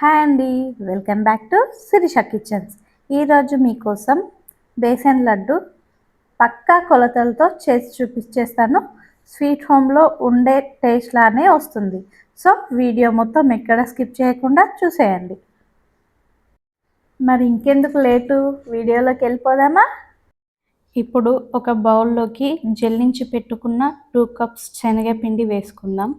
Hi అండి. Welcome back to Sirisha kitchens. ఈరోజు మీకోసం బేసన్ లడ్డు పక్కా కొలతలతో చేసి చూపించేస్తాను స్వీట్ హోమ్లో ఉండే టేస్ట్ లానే వస్తుంది. సో వీడియో మొత్తం ఎక్కడ స్కిప్ చేయకుండా చూసేయండి. మరి ఇంకెందుకు లేటు? వీడియోలోకి వెళ్ళిపోదామా? ఇప్పుడు ఒక బౌల్లోకి జల్లించి పెట్టుకున్న టూ కప్స్ శనగపిండి వేసుకుందాం.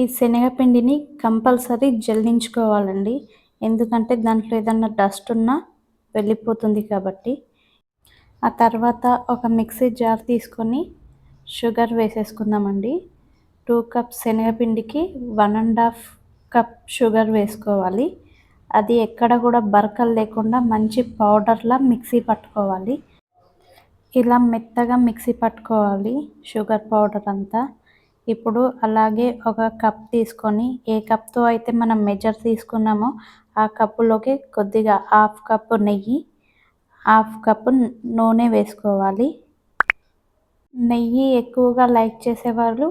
ఈ శనగపిండిని కంపల్సరీ జల్లించుకోవాలండి ఎందుకంటే దాంట్లో ఏదన్నా డస్ట్ ఉన్నా వెళ్ళిపోతుంది కాబట్టి. ఆ తర్వాత ఒక మిక్సీ జార్ తీసుకొని షుగర్ వేసేసుకుందామండి. Two cups శనగపిండికి one and half cup sugar వేసుకోవాలి. అది ఎక్కడ కూడా బరకలు లేకుండా మంచి పౌడర్లా మిక్సీ పట్టుకోవాలి. ఇలా మెత్తగా మిక్సీ పట్టుకోవాలి షుగర్ పౌడర్ అంతా. ఇప్పుడు అలాగే ఒక కప్ తీసుకొని ఏ కప్తో అయితే మనం మెజర్ తీసుకున్నామో ఆ కప్పులోకి కొద్దిగా హాఫ్ కప్పు నెయ్యి హాఫ్ కప్పు నూనె వేసుకోవాలి. నెయ్యి ఎక్కువగా లైక్ చేసేవాళ్ళు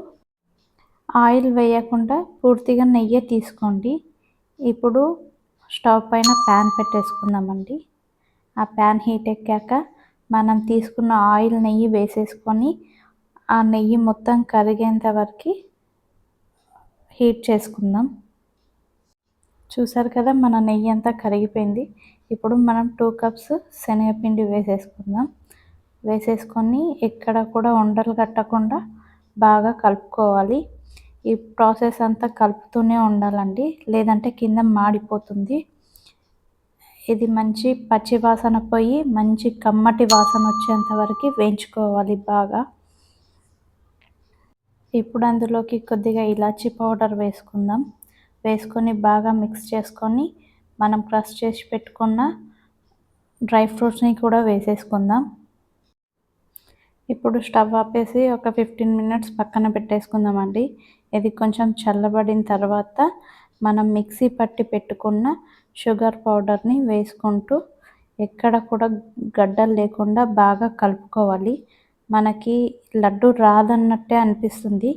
ఆయిల్ వేయకుండా పూర్తిగా నెయ్యి తీసుకోండి. ఇప్పుడు స్టవ్ పైన ప్యాన్ పెట్టేసుకుందామండి. ఆ ప్యాన్ హీట్ ఎక్కాక మనం తీసుకున్న ఆయిల్ నెయ్యి వేసేసుకొని ఆ నెయ్యి మొత్తం కరిగేంత వరకు హీట్ చేసుకుందాం. చూసారు కదా మన నెయ్యి అంతా కరిగిపోయింది. ఇప్పుడు మనం టూ కప్స్ శనగపిండి వేసేసుకుందాం. వేసేసుకొని ఎక్కడ కూడా ఉండలు కట్టకుండా బాగా కలుపుకోవాలి. ఈ ప్రాసెస్ అంతా కలుపుతూనే ఉండాలండి. లేదంటే కింద మాడిపోతుంది. ఇది మంచి పచ్చి వాసన పోయి మంచి కమ్మటి వాసన వచ్చేంత వరకు వేయించుకోవాలి బాగా. ఇప్పుడు అందులోకి కొద్దిగా ఇలాచీ పౌడర్ వేసుకుందాం. వేసుకొని బాగా మిక్స్ చేసుకొని మనం క్రష్ చేసి పెట్టుకున్న డ్రై ఫ్రూట్స్ని కూడా వేసేసుకుందాం. ఇప్పుడు స్టవ్ ఆపేసి ఒక ఫిఫ్టీన్ మినిట్స్ పక్కన పెట్టేసుకుందామండి. ఇది కొంచెం చల్లబడిన తర్వాత మనం మిక్సీ పట్టి పెట్టుకున్న షుగర్ పౌడర్ని వేసుకుంటూ ఎక్కడ కూడా గడ్డలు లేకుండా బాగా కలుపుకోవాలి. మనకి లడ్డు రాదన్నట్టే అనిపిస్తుంది.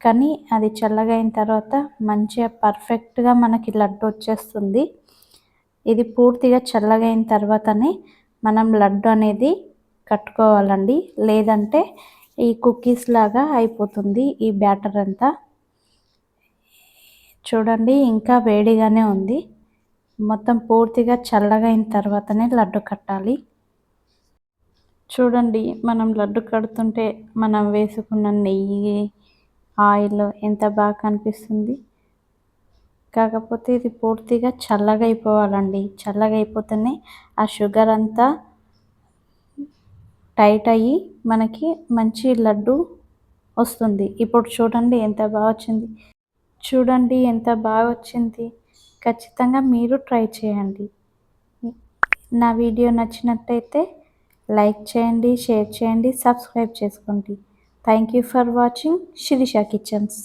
కానీ అది చల్లగా అయిన తర్వాత మంచిగా పర్ఫెక్ట్గా మనకి లడ్డు వచ్చేస్తుంది. ఇది పూర్తిగా చల్లగా అయిన తర్వాతనే మనం లడ్డు అనేది కట్టుకోవాలండి. లేదంటే ఈ కుకీస్ లాగా అయిపోతుంది ఈ బ్యాటర్ అంతా. చూడండి ఇంకా వేడిగానే ఉంది. మొత్తం పూర్తిగా చల్లగా అయిన తర్వాతనే లడ్డు కట్టాలి. చూడండి మనం లడ్డు కడుతుంటే మనం వేసుకున్న నెయ్యి ఆయిల్ ఎంత బాగా కనిపిస్తుంది. కాకపోతే ఇది పూర్తిగా చల్లగా అయిపోవాలండి చల్లగా అయిపోతేనే ఆ షుగర్ అంతా టైట్ అయ్యి మనకి మంచి లడ్డు వస్తుంది. ఇప్పుడు చూడండి ఎంత బాగా వచ్చింది. చూడండి ఎంత బాగా వచ్చింది. ఖచ్చితంగా మీరు ట్రై చేయండి. నా వీడియో నచ్చినట్టయితే లైక్ చేయండి షేర్ చేయండి సబ్స్క్రైబ్ చేసుకోండి. Thank you for watching Sirisha kitchens